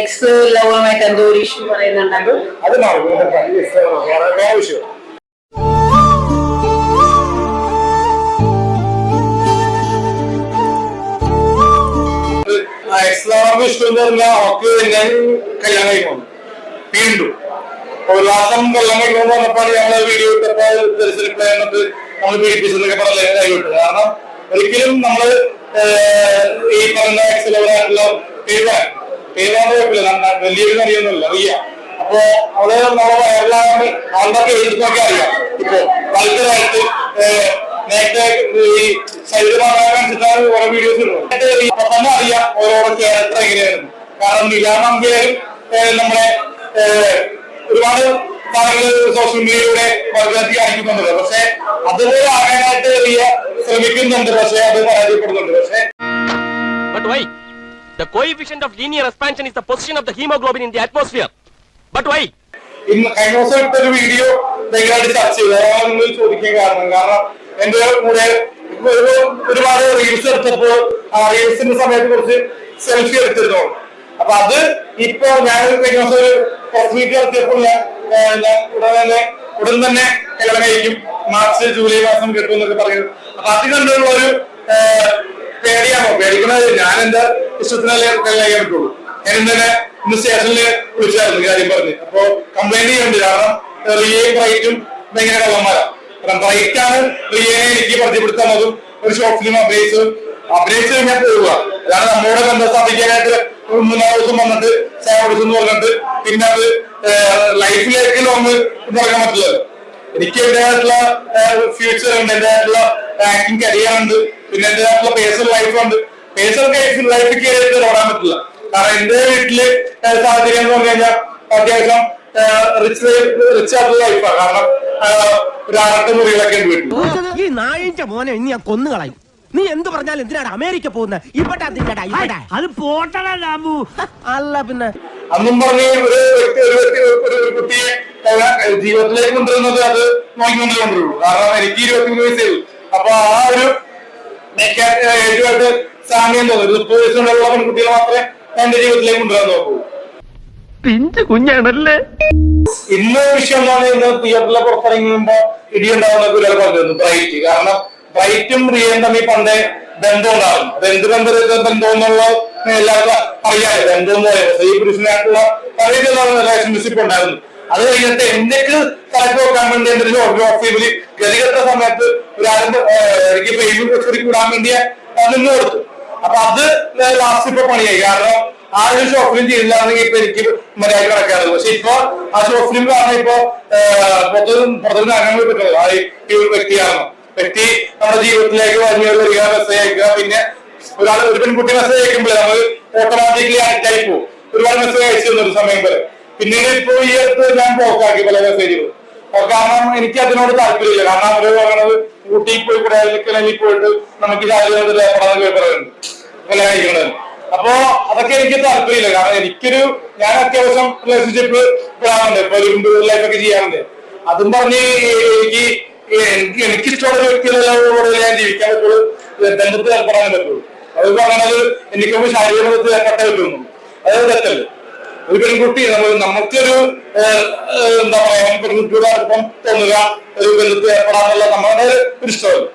X ലവുമായിട്ട് എന്തോ ഒരു issue പറയുന്നുണ്ടല്ലോ ഒരിക്കലും നമ്മൾ ഈ പറഞ്ഞ എക്സലവറായിട്ടുള്ള പേരാണ് കുഴപ്പമില്ല. വലിയൊരു അറിയൊന്നുമില്ല അറിയാം. അപ്പൊ അവിടെ നമ്മളെ വയറിലാണ് ആളുടെ എഴുതുന്നൊക്കെ അറിയാം. ഇപ്പൊ വൾഗറായിട്ട് നേരത്തെ ഈ ഓരോ വീഡിയോസ് ഇടുന്നത്. അപ്പൊ തന്നെ അറിയാം ഓരോരോ ക്യാരക്ടർ എങ്ങനെയായിരുന്നു കാരണം നമ്മളെ ഒരുപാട് സോഷ്യൽ മീഡിയയിലൂടെ വർഗത്തി കാണിക്കുന്നുണ്ട് പക്ഷെ അതുപോലെ ആകാനായിട്ട് ശ്രമിക്കുന്നുണ്ട്. പക്ഷെ അത് പരാജയപ്പെടുന്നുണ്ട്. പക്ഷെ? The coefficient of linear expansion is the position of the hemoglobin in the atmosphere. But why? ഇന്ന് കഴിഞ്ഞ ദിവസം എടുത്തൊരു വീഡിയോ ഭയങ്കരമായിട്ട് ചർച്ച ചെയ്തു. അതാണ് ചോദിക്കാൻ കാരണം. കാരണം എന്റെ കൂടെ ഒരുപാട് റീൽസ് എടുത്തപ്പോൾ ആ റീൽസിന്റെ സമയത്ത് കുറച്ച് സെൽഫി എടുത്തിരുന്നു. അപ്പൊ അത് ഇപ്പൊ ഞാൻ കഴിഞ്ഞ ദിവസം ഒരു പ്രസ് മീറ്റ് നടത്തിയപ്പോൾ ഞാൻ ഉടൻ തന്നെ ഉടൻ തന്നെ കല്യാണം കഴിക്കും മാർച്ച് ജൂലൈ മാസം കിട്ടും എന്നൊക്കെ പറയുന്നത് അപ്പൊ അത് കണ്ടുള്ള ഒരു ഏഹ്, പേടിയാണോ? പേടിക്കണത് ഞാൻ എന്റെ ഇഷ്ടത്തിനല്ലേ പറ്റുള്ളൂ. ഞാൻ ഇന്നലെ ഇന്ന് സ്റ്റേഷനിൽ വിളിച്ചായിരുന്നു കാര്യം പറഞ്ഞ്. അപ്പൊ കംപ്ലൈന്റ് ചെയ്യുന്നുണ്ട്. കാരണം റിയയും ബ്രൈറ്റും ഭയങ്കര കള്ളന്മാരാ. കാരണം ബ്രൈറ്റാണ് റിയനെ എനിക്ക് പരിചയപ്പെടുത്തുന്നതും ഒരു ഷോർട്ട് ഫിലിം അഭിനയിച്ചു അഭിനയിച്ചു കഴിഞ്ഞാൽ പോവുക. അതാണ് നമ്മളോട് ബന്ധം സ്ഥാപിക്കാനായിട്ട് മൂന്നാൽ ദിവസം വന്നിട്ട് ചായ എന്ന് പറഞ്ഞിട്ട് പിന്നെ അത് ലൈഫിലേക്ക് ലോങ് പറയാൻ പറ്റില്ലല്ലോ. എനിക്ക് എന്റേതായിട്ടുള്ള ഫ്യൂച്ചർ ഉണ്ട്. എന്റേതായിട്ടുള്ള ആക്ടിങ് കരിയർ ഉണ്ട്. പിന്നെ എന്റേതായിട്ടുള്ള പേഴ്സണൽ ലൈഫ് ഉണ്ട്. പേഴ്സണൽ കേസിൽ ലൈഫ് കയറി ഓടാൻ പറ്റില്ല. കാരണം എന്റെ വീട്ടിൽ സാഹചര്യം എന്ന് പറഞ്ഞു കഴിഞ്ഞാൽ അത്യാവശ്യം റിച്ച് റിച്ച് ആയിട്ടുള്ള ലൈഫാണ് കാരണം ഒരു ആറെട്ട് മുറികളൊക്കെ ഉണ്ട് വീട്ടിൽ ഈ നായിന്റെ മോനെ ഇനി ഞാൻ കൊന്നുകളയും നീ എന്ത് പറഞ്ഞാലും എന്തിനാണ് അമേരിക്ക പോകുന്നത് ഇവിടെ അതിന്റെടാ ഇവിടെ അത് പോട്ടടാ ലാബു. അല്ല പിന്നെ. അന്നും പറഞ്ഞ് ഒരു വ്യക്തി ഒരു വ്യക്തി ഒരു കുട്ടിയെ ജീവിതത്തിലേക്ക് കൊണ്ടുവരുന്നത് അത് നോക്കിക്കൊണ്ടേ കൊണ്ടുവരുള്ളൂ. കാരണം എനിക്ക് ഇരുപത്തിമൂന്ന് വയസ്സേ ഉള്ളൂ. അപ്പൊ ആ ഒരു ഏജുമായിട്ട് സാമ്യം തോന്നുന്നു മുപ്പത് വയസ്സുള്ള പെൺകുട്ടികളെ മാത്രമേ എന്റെ ജീവിതത്തിലേക്ക് കൊണ്ടുവരാൻ നോക്കൂ. പിഞ്ചു കുഞ്ഞാണല്ലേ? ഇന്ന് വിഷയം എന്താണ്? ഇന്ന് തിയേറ്ററിലെ പുറത്തിറങ്ങുമ്പോ ഇടിയുണ്ടാവുന്ന ഒരാൾ പറഞ്ഞിരുന്നു ബ്രൈറ്റ്. കാരണം ബ്രൈറ്റും റിയയും തമ്മിൽ പണ്ടേ ബന്ധം ഉണ്ടാവും അത് എന്ത് ബന്ധം ബന്ധം എന്നുള്ള എല്ലാവർക്കും അറിയാതെ ബന്ധം എന്ന് പറയുന്നത് ഈ പുരുഷനായിട്ടുള്ള പല റിലേഷൻഷിപ്പ് ഉണ്ടായിരുന്നു. അത് കഴിഞ്ഞിട്ട് എന്തൊക്കെ തലക്ക് വെക്കാൻ വേണ്ടി എന്തെങ്കിലും ഇവർ ഗതികെട്ട സമയത്ത് ഒരാളും എനിക്ക് പേയ്മെന്റ് വെച്ചൊരുക്കി വിടാൻ വേണ്ടി നിന്ന് കൊടുത്തു. അപ്പൊ അത് ലാസ്റ്റ് ഇപ്പൊ പണിയായി. കാരണം ആ ഒരു ഷോർട്ട് ഫിലിം ചെയ്തില്ലാന്നെങ്കിൽ ഇപ്പൊ എനിക്ക് മര്യാദ കിടക്കാറുണ്ട് പക്ഷെ ഇപ്പൊ ആ ഷോർട്ട് ഫിലിം കാരണം ഇപ്പൊ പുറത്തും പുറത്തുനിന്ന് അംഗങ്ങൾ പറ്റുന്നത് ഒരു വ്യക്തിയാണ് വ്യക്തി നമ്മുടെ ജീവിതത്തിലേക്ക് വലിയ വരിക മെസ്സേജ് അയക്കുക. പിന്നെ ഒരാൾ ഒരു പെൺകുട്ടി മെസ്സേജ് അയക്കുമ്പോഴേ നമ്മൾ ഓട്ടോമാറ്റിക്കലി ആയി പോകും. ഒരുപാട് മെസ്സേജ് അയച്ചു തന്നു ഒരു സമയം വരെ പിന്നീട് ഇപ്പൊ ഈ അടുത്ത് ഞാൻ പോക്കാക്കി പല മെസ്സേജുകൾ കാരണം എനിക്ക് അതിനോട് താല്പര്യമില്ല. കാരണം അവർ പറയണത് ഊട്ടി പോയി കുടലിൽ പോയിട്ട് നമുക്ക് ഏർപ്പെടാന്നൊക്കെ പറയുന്നുണ്ട് പല അപ്പോ അതൊക്കെ എനിക്ക് താല്പര്യമില്ല. കാരണം എനിക്കൊരു ഞാൻ അത്യാവശ്യം റിലേഷൻഷിപ്പ് ഇടാറുണ്ട് ഇപ്പൊ ഒരു ലൈഫൊക്കെ ചെയ്യാറുണ്ട് അതും പറഞ്ഞ് എനിക്ക് എനിക്ക് എനിക്കിഷ്ടമുള്ള വ്യക്തികളോട് ഞാൻ ജീവിക്കാൻ പറ്റുള്ളൂ. ബന്ധത്തിൽ ഏർപ്പെടാൻ പറ്റുള്ളൂ. അത് പറയണത് എനിക്കൊക്കെ ശാരീരിക ബന്ധത്തിൽ ഏർപ്പെട്ടേ പറ്റുന്നു. അത് തെറ്റല്ലേ. ഒരു പെൺകുട്ടി നമ്മൾ നമുക്കൊരു എന്താ പറയാ പെൺകുട്ടിയുടെ അടുപ്പം തോന്നുക ഒരു ബന്ധത്തിൽ ഏർപ്പെടാന്നുള്ള നമ്മുടെ ഒരു ഇഷ്ടമല്ല.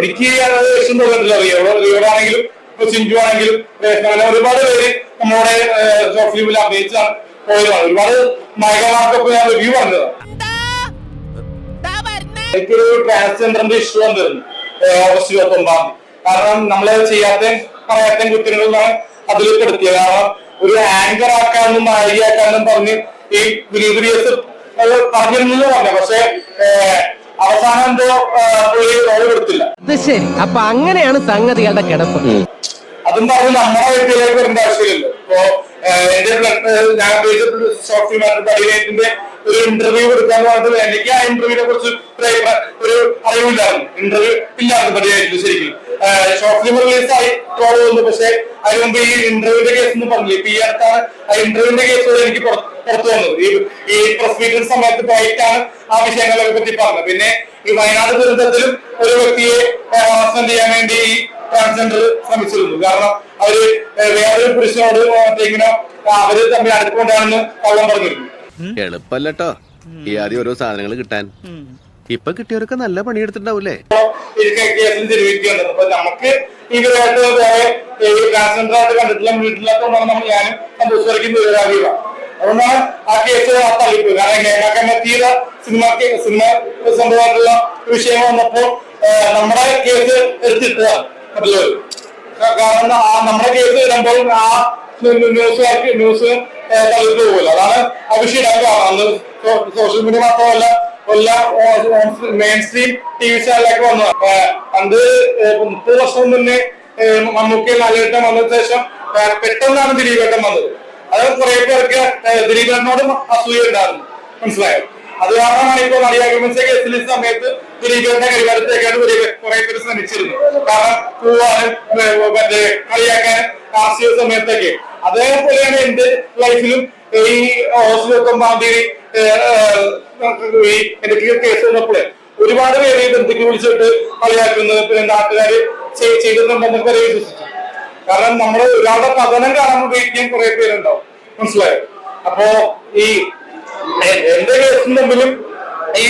എനിക്ക് അത് ഇഷ്ടം തോന്നിട്ടില്ല അറിയാം. റിയോടാണെങ്കിലും ഇപ്പൊ സിഞ്ചു ആണെങ്കിലും അങ്ങനെ ഒരുപാട് പേര് നമ്മുടെ ഷോർട്ട് ഫിലിമിൽ അഭിനയിച്ചാണ് പോയതാണ്. ഒരുപാട് നായകന്മാർക്കൊക്കെ ഞാൻ റിവ്യൂ പറഞ്ഞതാണ്. എനിക്കൊരു ട്രാൻസ്ജെൻഡറിന്റെ ഇഷ്യൂ വന്നിരുന്നു ഓഗസ്റ്റ് ഇരുപത്തി ഒമ്പതാം തീയതി. കാരണം നമ്മളെ ചെയ്യാത്ത പറയാത്ത കുറ്റങ്ങളിലാണ് അതിൽ പെടുത്തിയത് കാരണം ഒരു ആങ്കർ ആക്കാനും നായികയാക്കാനും പറഞ്ഞ് ഈ വിയസ് പറഞ്ഞിരുന്നു പറഞ്ഞു. പക്ഷെ അവസാനം എന്തോ ഒരു പുള്ളി റോൾ കൊടുത്തില്ല. ശരി. അപ്പൊ അങ്ങനെയാണ് സംഗതികളുടെ കിടപ്പ്. അതും പറഞ്ഞ് നമ്മുടെ വീട്ടിലേക്ക് വരേണ്ട ആവശ്യമില്ലല്ലോ. ഇപ്പോ ഞാൻ പടിവേറ്റിന്റെ ഒരു ഇന്റർവ്യൂ കൊടുക്കാന്ന് പറഞ്ഞത് എനിക്ക് ആ ഇന്റർവ്യൂവിനെ കുറിച്ച് ഒരു അറിവില്ലായിരുന്നു ഇന്റർവ്യൂ ഇല്ലായിരുന്നു പടിവേറ്റിൽ ശരിക്കും. ഷോർട്ട് ഫിലിം ആയി ട്രോൾ പക്ഷെ അതിന് മുമ്പ് ഈ ഇന്റർവ്യൂവിന്റെ കേസ് എന്ന് പറഞ്ഞില്ല ഇപ്പൊ ഈ അടുത്താണ് ആ ഇന്റർവ്യൂവിന്റെ കേസ് എനിക്ക് പുറ- പുറത്തു വന്നത്. ഈ ഈ പ്രസ് മീറ്റിംഗ് സമയത്ത് പോയിട്ടാണ് ആ വിഷയങ്ങളെ പറ്റി പറഞ്ഞത്. പിന്നെ ഈ വയനാട് ദുരന്തത്തിലും ഒരു വ്യക്തിയെ ഹറാസ്മെന്റ് ചെയ്യാൻ വേണ്ടി ഈ ട്രാൻസ്ജെൻഡർ ശ്രമിച്ചിരുന്നു. കാരണം അവർ വേറെ വേറൊരു പുരുഷനോട് ഇങ്ങനെ അവർ തമ്മിൽ അടുപ്പുണ്ടാണെന്ന് കള്ളം പറഞ്ഞിരുന്നു. എളുപ്പല്ലോ ഈ ആദ്യം ഓരോ സാധനങ്ങൾ കിട്ടാൻ. ഇപ്പൊ കിട്ടിയവരൊക്കെ നല്ല പണിയെടുത്തിട്ടുണ്ടാവൂലേ അപ്പൊ നമുക്ക് ഇവരായിട്ട് നമ്മൾ ഞാനും അതുകൊണ്ടാണ് ആ കേസ് തള്ളിപ്പോയി കാരണം സിനിമ സിനിമ സംഭവമായിട്ടുള്ള വിഷയം വന്നപ്പോ ഏഹ്, നമ്മുടെ കേസ് എടുത്തിട്ടതാണ്. മറ്റുള്ളവർ കാരണം നമ്മുടെ കേസ് വരുമ്പോൾ ആ ന്യൂസുകാർക്ക് ന്യൂസ് തള്ളിട്ട് പോകില്ല അതാണ് അഭിഷേകം അന്ന് സോഷ്യൽ മീഡിയ മാത്രമല്ല എല്ലാ മെയിൻ സ്ട്രീം ടി വി ചാനലൊക്കെ വന്നു അത് മുപ്പത് വർഷം മുന്നേ മമ്മൂക്കി ലാലേട്ടൻ വന്നതിന് ശേഷം പെട്ടെന്നാണ് ദിലീപേട്ടൻ വന്നത്. അത് കുറെ പേർക്ക് ദിലീപ് ദിലീപേട്ടനോടും അസൂയ ഉണ്ടായിരുന്നു. മനസ്സിലായോ? അത് കാരണമാണ് ഇപ്പോൾ നടിയാകുമ്പോൾ കേസിൽ സമയത്ത് ദിലീപേട്ടനെ കൈകാര്യത്തേക്കാണ് കുറെ പേര് ശ്രമിച്ചിരുന്നു. കാരണം പോവാനും മറ്റേ കളിയാക്കാനും കാർഷിക സമയത്തൊക്കെ. അതേപോലെയാണ് എന്റെ ലൈഫിലും ഈ ഹോസ്റ്റലൊക്കെ മാന്തിരി എനിക്ക് കേസ് വന്നപ്പോഴേ ഒരുപാട് പേര് ബന്ധുക്ക് വിളിച്ചിട്ട് കളിയാക്കുന്നത് പിന്നെ നാട്ടുകാര് ചെയ്- ചെയ്തിട്ടുണ്ടെന്നൊക്കെ വിശ്വസിച്ചു. കാരണം നമ്മൾ ഒരാളുടെ പതനം കാണാൻ ഉപയോഗിക്കാൻ കുറെ പേരുണ്ടാവും. മനസ്സിലായോ? അപ്പോ ഈ എന്റെ കേസിന് തമ്മിലും ഈ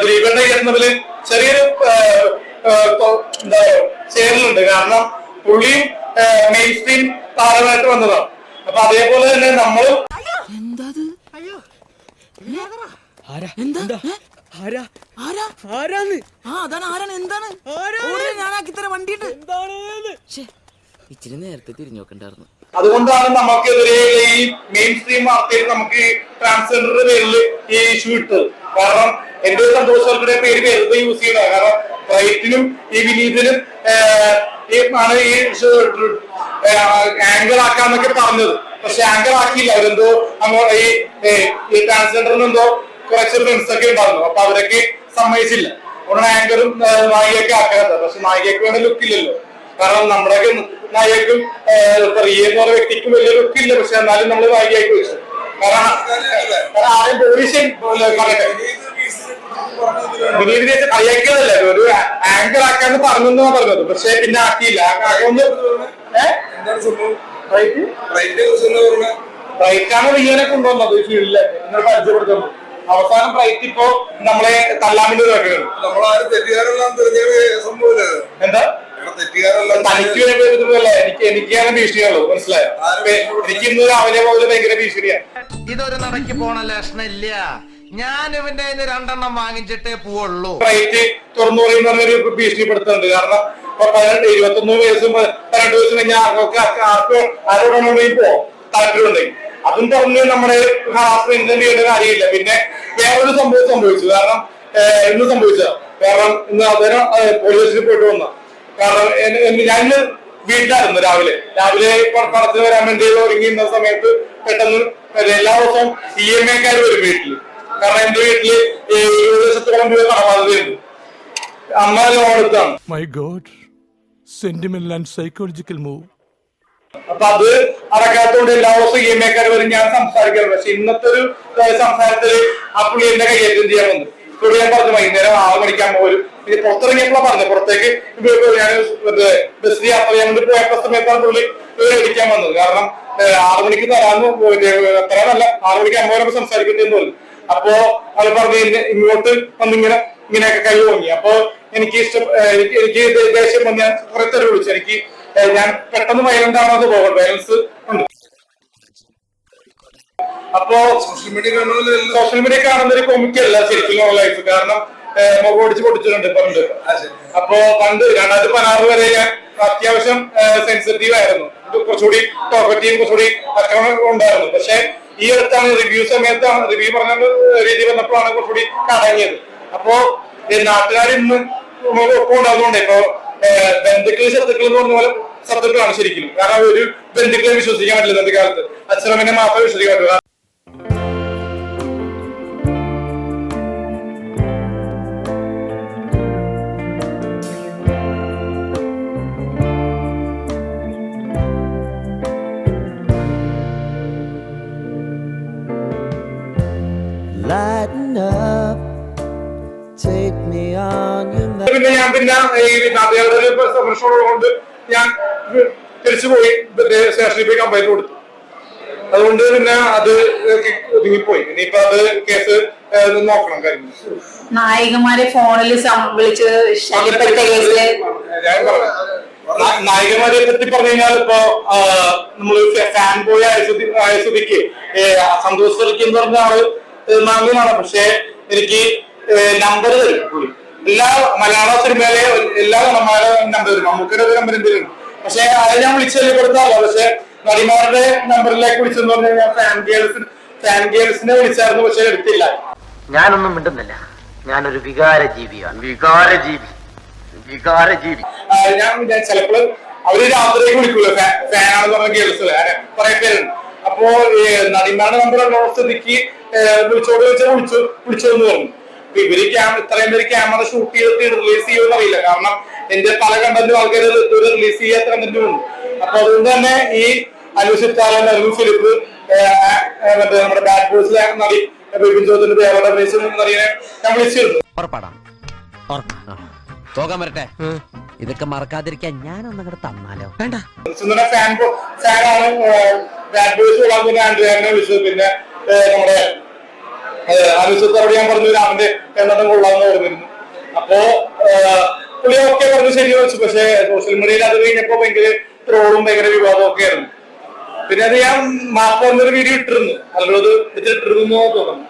ദിലീപന്റെ കേസിന് തമ്മിലും ചെറിയൊരു എന്താ ചേരലുണ്ട്. കാരണം പുള്ളിയും മെയിൻ സ്ട്രീം താരമായിട്ട് വന്നതാണ് അപ്പൊ അതേപോലെ തന്നെ നമ്മളും ആ അതാണ് ആരാണ്? എന്താണ്? ഓടില്ല, ഞാനാക്കി തരാം വണ്ടിയിട്ട്. ഇച്ചിരി നേരത്തെ തിരിഞ്ഞു നോക്കണ്ടായിരുന്നു. അതുകൊണ്ടാണ് നമുക്കെതിരെ ഈ മെയിൻ സ്ട്രീം വാർത്തയിൽ നമുക്ക് ട്രാൻസ്ജെൻഡറുടെ പേരിൽ ഈ ഇഷ്യൂ ഇട്ടത്. കാരണം എന്റെ സന്തോഷത്തിന്റെ പേര് വെറുതെ യൂസ് ചെയ്യുന്നത് കാരണം റൈറ്റിനും ഈ വിനീതിനും ഈ ആണ് ഈ ആങ്കർ ആക്കാന്നൊക്കെ പറഞ്ഞത്. പക്ഷെ ആംഗിൾ ആക്കിയില്ല. അവരെന്തോ അങ്ങോട്ട് ഈ ട്രാൻസ്ജെൻഡറിന് എന്തോ കുറച്ച് ഫ്രണ്ട്സ് ഒക്കെ ഉണ്ടായിരുന്നു. അപ്പൊ അവരൊക്കെ സമ്മതിച്ചില്ല. അതുകൊണ്ടാണ് ആങ്കറും നായികയൊക്കെ ആക്കാത്ത പക്ഷെ നായികയ്ക്ക് വേണ്ട ലുക്ക് ഇല്ലല്ലോ. കാരണം നമ്മുടെയൊക്കെ നായികക്കും റിയ പറയുന്ന വ്യക്തിക്കും വലിയ ലുക്ക് ഇല്ല. പക്ഷെ എന്നാലും നമ്മൾ നായികയായി വെച്ചു. ആരും പോലീസ് വിനീതിനെ കളിയാക്കിയതല്ല ഒരു ആങ്കർ ആക്കാന്ന് പറഞ്ഞു പറഞ്ഞത്. പക്ഷെ പിന്നെ ആക്കിയില്ല. ബ്രൈറ്റാണ് റിയനെ കൊണ്ടുവന്നത് ഈ ഫീൽഡിൽ നിങ്ങൾ പരിചയപ്പെടുത്തുന്നത് അവസാനം ബ്രൈറ്റ് ഇപ്പോ നമ്മളെ തല്ലാമിന്റെ എന്താ? തനിക്ക് വേണ്ടിയല്ല എനിക്ക് എനിക്കാണ് ഭീഷണിയുള്ളൂ മനസ്സിലായോ? എനിക്ക് ഇന്ന് രാവിലെ മുതൽ ഭയങ്കര ഭീഷണിയാണ്. ഇതൊരു നടക്ക് പോണ ലക്ഷണില്ല ഞാൻ ഇവന്റെ കയ്യിന്ന് രണ്ടെണ്ണം വാങ്ങിച്ചിട്ടേ പോവുള്ളൂ. റേറ്റ് തുറന്നു പറയുന്ന ഭീഷണിപ്പെടുത്തുന്നുണ്ട്. കാരണം പതിനെട്ട് ഇരുപത്തൊന്ന് വയസ്സും പതിനെട്ട് വയസ്സും കഴിഞ്ഞാൽ ആർക്കൊക്കെ ആർക്ക് ആരോടാണെങ്കിൽ പോ താല്പര്യമുണ്ടെങ്കിൽ. അതും തുറന്നു നമ്മുടെ ഹാസ്മെന്റ് ചെയ്യേണ്ട കാര്യമില്ല. പിന്നെ വേറൊരു സംഭവം സംഭവിച്ചു. കാരണം ഇന്ന് സംഭവിച്ചതാ? കാരണം ഇന്ന് അദ്ദേഹം പോലീസിൽ പോയിട്ട് വന്ന കാരണം ഞാൻ ഞാൻ വീട്ടിലായിരുന്നു രാവിലെ. രാവിലെ പടത്തിന് വരാൻ വേണ്ടി ഒരുങ്ങിയിരുന്ന സമയത്ത് പെട്ടെന്ന് എല്ലാ ദിവസവും ഇ എം എക്കാർ വരും വീട്ടിൽ. കാരണം എന്റെ വീട്ടിൽ ഏഴ് ലക്ഷത്തോളം രൂപ കടബാധ്യതയുണ്ട് അമ്മ ലോൺ എടുത്താണ് my god sentimental and psychological move അപ്പൊ അത് അടക്കാത്തോണ്ട് എല്ലാ ദിവസവും ഇ എം എക്കാർ വരും ഞാൻ സംസാരിക്കാറുണ്ട്. പക്ഷെ ഇന്നത്തെ ഒരു സംസാരത്തിൽ ആ പുള്ളി എന്നെ കൈകാര്യം ചെയ്യാൻ വന്നു. പുള്ളി ഞാൻ പറഞ്ഞു വൈകുന്നേരം ആറ് മണിക്കാൻ പോലും ഇത് പുറത്തിറങ്ങിയപ്പോഴാണ് പറഞ്ഞത്. പുറത്തേക്ക് ഞാൻ ബസ് യാത്ര ചെയ്യാൻ വേണ്ടി പോയപ്പോ സമയത്താണ് പുള്ളി ഇവരെ അടിക്കാൻ വന്നത്. കാരണം ആറു മണിക്ക് തരാന്ന് അത്ര നല്ല ആറു മണിക്ക് അമ്മയോടൊപ്പം സംസാരിക്കട്ടെ എന്ന് തോന്നി അപ്പോ അത് പറഞ്ഞ് ഇങ്ങോട്ട് ഇങ്ങോട്ട് വന്നിങ്ങനെ ഇങ്ങനെയൊക്കെ കൈ വാങ്ങി അപ്പോ എനിക്ക് ഇഷ്ടം എനിക്ക് ദേഷ്യം വന്ന് ഞാൻ കുറെ തെറി വിളിച്ചു. എനിക്ക് ഞാൻ പെട്ടെന്ന് വയലന്റ് അത് പോകണം. വയലൻസ് ഉണ്ട്. അപ്പോ സോഷ്യൽ മീഡിയ സോഷ്യൽ മീഡിയ കാണുന്ന ഒരു കോമിക്ക് അല്ല ശരിക്കും ലൈഫ് കാരണം മുഖം ഒടിച്ച് പൊടിച്ചിട്ടുണ്ട് പണ്ട് അപ്പോ പണ്ട് രണ്ടായിരത്തി പതിനാറ് വരെ ഞാൻ അത്യാവശ്യം സെൻസിറ്റീവ് ആയിരുന്നു. കുറച്ചുകൂടി ടോക്കറ്റീവ് കുറച്ചുകൂടി അക്രമം ഉണ്ടായിരുന്നു. പക്ഷെ ഈ അടുത്താണ് റിവ്യൂ സമയത്താണ് റിവ്യൂ പറഞ്ഞ രീതി വന്നപ്പോഴാണ് കുറച്ചുകൂടി കടങ്ങിയത് അപ്പോ നാട്ടുകാർ ഇന്ന് ഒപ്പം ഉണ്ടാകുന്നുണ്ട് ഇപ്പൊ ബന്ധുക്കൾ ശത്രുക്കൾ എന്ന് പറഞ്ഞ പോലെ ശത്രുക്കളാണ് ശരിക്കും. കാരണം ഒരു ബന്ധുക്കളെ വിശ്വസിക്കാൻ പറ്റില്ല ഇന്നത്തെ കാലത്ത്. അച്ഛനമ്മനെ മാത്രമേ വിശ്വസിക്കാൻ your പിന്നെ ഞാൻ പിന്നെ ഈ നാട്ടുകാരുടെ ഒരു സംരക്ഷണം കൊണ്ട് ഞാൻ തിരിച്ചു പോയി സ്റ്റേഷനിൽ പോയി കംപ്ലൈന്റ് കൊടുത്തു. അതുകൊണ്ട് പിന്നെ അത് ഒതുങ്ങിപ്പോയി. ഇനിയിപ്പോ അത് കേസ് നോക്കണം കാര്യം നായികമാരെ ഫോണിൽ വിളിച്ച് നായികമാരെ പറ്റി പറഞ്ഞു കഴിഞ്ഞാൽ ഇപ്പൊ നമ്മൾ ഫാൻ ബോയ് ആയസുദ്ധി ആയസുദ്ധിക്ക് സന്തോഷ് കളിക്ക് എന്ന് പറഞ്ഞ ആൾ നാഗമാണ് പക്ഷെ എനിക്ക് നമ്പർ തരും എല്ലാ മലയാള സിനിമയിലെ എല്ലാ നമ്മുടെ നമ്പർ തരും. നമുക്കൊരു നമ്പർ എന്തെങ്കിലും പക്ഷെ അത് ഞാൻ വിളിച്ചല്ലേ കൊടുത്താലോ പക്ഷെ നടിമാരുടെ നമ്പറിലേക്ക് വിളിച്ചെന്ന് പറഞ്ഞു കഴിഞ്ഞാൽ ഫാൻ ഗേൾസ് ഫാൻ ഗേൾസിനെ വിളിച്ചായിരുന്നു പക്ഷെ എടുത്തില്ല. ഞാനൊന്നും മിണ്ടുന്നില്ല. ഞാനൊരു വികാര ജീവിയാണ് വികാര ജീവി വികാര ജീവി ഞാൻ ഞാൻ ചിലപ്പോൾ അവർ രാത്രിയൊക്കെ വിളിക്കൂല? ഫാനാണെന്ന് പറഞ്ഞ ഗേൾസ് കുറെ പേരുണ്ട്. അപ്പോ നടിമാരുടെ നമ്പർ ഉള്ള സ്ഥിതിക്ക് വിളിച്ചോട് വെച്ചാൽ വിളിച്ചു എന്ന് പറഞ്ഞു. ഇവർ ക്യാമ ഇത്രയും പേര് ക്യാമറ ഷൂട്ട് ചെയ്തിട്ട് റിലീസ് ചെയ്യുമെന്ന് അറിയില്ല. കാരണം എന്റെ പല കണ്ടന്റും ആൾക്കാർ ഇതുവരെ റിലീസ് ചെയ്യാത്ത കണ്ടന്റും ഉണ്ട്. അപ്പൊ അതുകൊണ്ട് തന്നെ ഈ അനുസിത്താലൻ അരുൺ ഫിലിപ്പ് മറ്റേ നമ്മുടെ ബാറ്റ് ബോയ്സിലെ നടി ബിപിൻ ചോദ്യത്തിന്റെ ദേവയുടെ നടിയെ ഞാൻ വിളിച്ചിരുന്നു. പോകാൻ വരട്ടെ. ഇതൊക്കെ മറക്കാതിരിക്കാൻ ഞാനൊന്നങ്ങോട്ട് തന്നാലോ? വേണ്ട. ഫാൻ ഫാൻ ഫാനാണ് ബാറ്റ് ബോയ്സ് കൊള്ളാൻ ആൻഡ്രിയാനെ വിളിച്ചത്. പിന്നെ നമ്മുടെ അനുസരിച്ചോട് ഞാൻ പറഞ്ഞു രാമന്റെ എണ്ണം കൊള്ളാന്ന് പറഞ്ഞിരുന്നു അപ്പോ പുള്ളി ഓക്കെ പറഞ്ഞു ശരി വെച്ചു. പക്ഷെ സോഷ്യൽ മീഡിയയിൽ അത് കഴിഞ്ഞപ്പോ ഭയങ്കര ട്രോളും ഭയങ്കര വിവാദവും ഒക്കെ ആയിരുന്നു. പിന്നെ അത് ഞാൻ മാപ്പ് പറഞ്ഞൊരു വീഡിയോ ഇട്ടിരുന്നു. അതിലത് ഇട്ടിരുന്നു തോന്നുന്നു.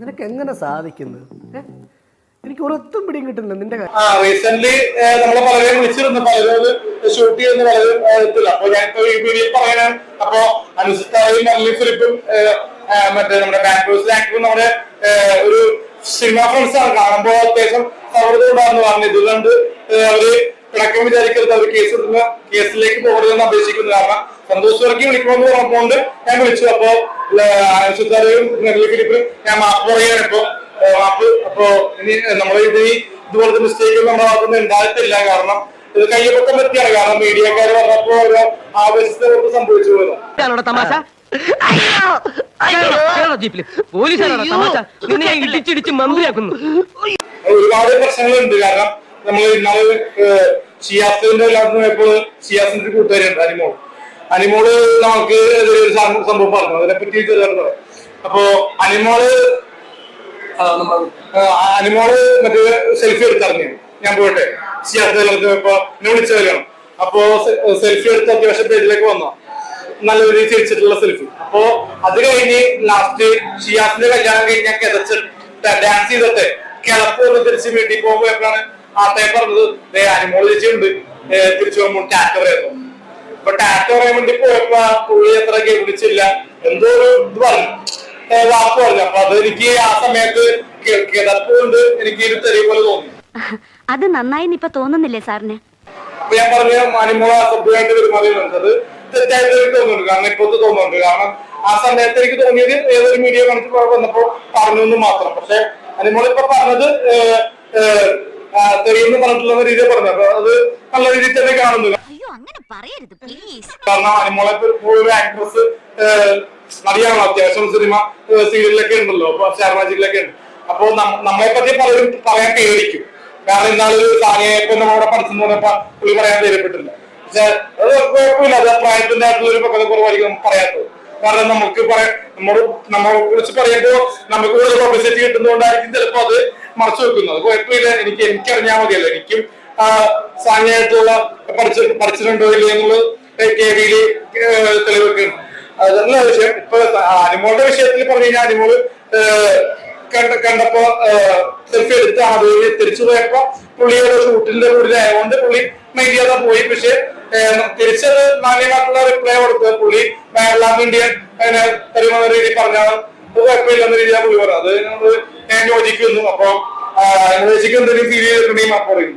നിനക്ക് എങ്ങനെ സാധിക്കുന്നു എനിക്ക് ഒരൊത്തും പിടിയും കിട്ടുന്നില്ല നിന്റെ ആ റീസെന്റ് നമ്മളെ പലരെയും വിളിച്ചിരുന്നു. പലരും അത് ഷൂട്ട് ചെയ്യുന്ന പലരും എത്തില്ല അപ്പൊ ഞാൻ ഇപ്പൊ ഈ വീഡിയോ പറയാനാണ്. അപ്പൊ അനുസരിച്ച് ഫിലിപ്പും മറ്റേ നമ്മുടെ ബാംഗ്ലൂരിലെ ആക്ടർ നമ്മുടെ ഒരു സിനിമ ഫ്രണ്ട്സ് ആണ്. കാണുമ്പോൾ അത്യാവശ്യം സൗഹൃദം ഉണ്ടാകുന്നു പറഞ്ഞു ഇത് കണ്ട് അവർ പിണക്കം വിചാരിക്കരുത്. അവർ കേസ് കേസിലേക്ക് പോകരുതെന്ന് അപേക്ഷിക്കുന്നു. കാരണം സന്തോഷ് വർക്കി വിളിക്കണമെന്ന് പറഞ്ഞുകൊണ്ട് ഞാൻ വിളിച്ചു. അപ്പോ അനുസരിച്ചാലും ഞാൻ മാപ്പ് പറയുകയാണ്. ഇപ്പൊ മാപ്പ് അപ്പോ ഇനി നമ്മളെ ഇത് ഇതുപോലത്തെ മിസ്റ്റേക്ക് നമ്മുടെ ഭാഗത്തുനിന്ന് ഉണ്ടായിട്ടില്ല. കാരണം ഇത് കയ്യപ്പൊക്കം പറ്റിയാണ്. കാരണം മീഡിയക്കാർ പറഞ്ഞപ്പോ ഓരോ ആവേശത്തെ സംഭവിച്ചു പോയതാണ് തമാശ? ജീപ്പിൽ പോലീസാണോ തമാശ നിന്നെ ഞാൻ ഇടിച്ചിടിച്ച് മന്ത്രിയാക്കുന്നു. ഒരുപാട് പ്രശ്നങ്ങളുണ്ട്. കാരണം നമ്മൾ ഇന്നാൾ ഷിയാസിന്റെ പോയപ്പോൾ ഷിയാസിന്റെ കൂട്ടുകാരുണ്ട് അനിമോൾ. അനിമോൾ നമുക്ക് എതിരെ ഒരു സംഭവം പറഞ്ഞു. അതിനെ പറ്റി ചെറുതായിട്ട് അപ്പോ അനിമോൾ അനിമോൾ മറ്റേ സെൽഫി എടുത്തറിഞ്ഞു. ഞാൻ പോയിട്ട് ഷിയാസ് പോയപ്പോ എന്നെ വിളിച്ച അപ്പോ സെൽഫി എടുത്ത് അത്യാവശ്യം പേജിലേക്ക് വന്നു? നല്ല രീതിയിൽ ചിരിച്ചിട്ടുള്ള സെൽഫി അപ്പോ അത് കഴിഞ്ഞ് ലാസ്റ്റ് ഷിയാസിന്റെ കല്യാണം കഴിഞ്ഞ കിതച്ച് ഡാൻസ് ചെയ്തിട്ട് കിളപ്പ് വന്ന് തിരിച്ച് വീട്ടിൽ പോകുമ്പോഴാണ് ആട്ടയെ പറഞ്ഞത് ദേ അനിമോൾ ചേച്ചിയുണ്ട്. തിരിച്ചു പോകുമ്പോൾ ടാറ്റ പറയുന്നു അപ്പൊ ടാറ്റ പറയാൻ വേണ്ടി പോയപ്പോ പുള്ളി അത്ര കേൾപ്പിച്ചില്ല എന്തോ ഒരു ഇത് പറഞ്ഞു. വാക്ക് പറഞ്ഞു. അപ്പൊ അത് എനിക്ക് ആ സമയത്ത് കിതപ്പ് കൊണ്ട് എനിക്ക് ഒരു തെളിവ് പോലെ തോന്നി. അത് നന്നായി ഇപ്പൊ തോന്നുന്നില്ലേ സാറിന്? അപ്പൊ ഞാൻ പറഞ്ഞ അനുമോള സഭ്യമായിട്ട് പെരുമാറിയുന്നുണ്ട് അത് തെറ്റായിട്ട് എനിക്ക് തോന്നുന്നുണ്ട് കാരണം ഇപ്പൊ ഇത് തോന്നുന്നുണ്ട്. കാരണം ആ സമയത്ത് എനിക്ക് തോന്നിയത് ഏതൊരു മീഡിയ കണക്ട് വന്നപ്പോ പറഞ്ഞു എന്ന് മാത്രം. പക്ഷെ അനിമോൾ പറഞ്ഞത് തെറിയെന്ന് പറഞ്ഞിട്ടുള്ള രീതിയിൽ പറഞ്ഞു അപ്പൊ അത് നല്ല രീതിയിൽ തന്നെ കാണുന്നു. അയ്യോ അങ്ങനെ പറയരുത് പ്ലീസ് കാരണം അനിമോളെ ഒരു ആക്ട്രസ് നടിയാണല്ലോ. അത്യാവശ്യം സിനിമ സീരിയലിലൊക്കെ ഉണ്ടല്ലോ. അപ്പൊ ഷെയർ ഉണ്ട്. അപ്പൊ നമ്മളെ പറ്റി പലരും പറയാൻ പേടിക്കും. കാരണം ഇന്നാളൊരു സാനിയപ്പൊ നമ്മളവിടെ പഠിച്ചെന്ന് പറഞ്ഞപ്പോ പുള്ളി പറയാൻ ധൈര്യപ്പെട്ടില്ല കുഴപ്പമില്ല. അത് പ്രായത്തിന്റെ ആയിട്ടുള്ള ഒരു പക്വത കുറവായിരിക്കും പറയാത്തത്. കാരണം നമുക്ക് പറയാം നമ്മോട് നമ്മളെ കുറിച്ച് പറയുമ്പോ നമുക്ക് കൂടുതൽ പബ്ലിസിറ്റി കിട്ടുന്നതുകൊണ്ടായിരിക്കും ചിലപ്പോ അത് മറച്ചു വെക്കുന്നത്. കുഴപ്പമില്ല. എനിക്ക് എനിക്കറിഞ്ഞാൽ മതിയല്ലോ. എനിക്കും സാങ്കേതികമായിട്ടുള്ള പഠിച്ച പഠിച്ചിട്ടുണ്ടോ ഇല്ലേ എന്നുള്ളത് കെ വിയിൽ തെളിവെക്കുന്നു ഉണ്ട്. അതല്ല വിഷയം ഇപ്പൊ അനിമോളുടെ വിഷയത്തിൽ പറഞ്ഞു കഴിഞ്ഞാൽ അനിമോൾ കണ്ട കണ്ടപ്പോ സെൽഫി എടുത്ത് അത് തിരിച്ചു പോയപ്പോ പുള്ളിയുടെ ഷൂട്ടിന്റെ കൂടുതലായതുകൊണ്ട് പുള്ളി മൈൻഡ് ചെയ്യാതെ പോയി. പക്ഷെ ഏഹ്, തിരിച്ചത് മാന്യമായിട്ടുള്ള റിപ്ലൈ കൊടുത്ത് പുള്ളി വയറലാൻ ഇന്ത്യൻ തരുമെന്ന രീതിയിൽ പറഞ്ഞാണ് അത് കുഴപ്പമില്ലെന്ന രീതിയിലാണ് പുള്ളി പറഞ്ഞത് അത് നമ്മൾ ഞാൻ യോജിക്കുന്നു. അപ്പൊ യോജിക്കുന്ന എന്തെങ്കിലും ഫീൽ ചെയ്തിട്ടുണ്ടെങ്കിൽ മാപ്പ് പറയും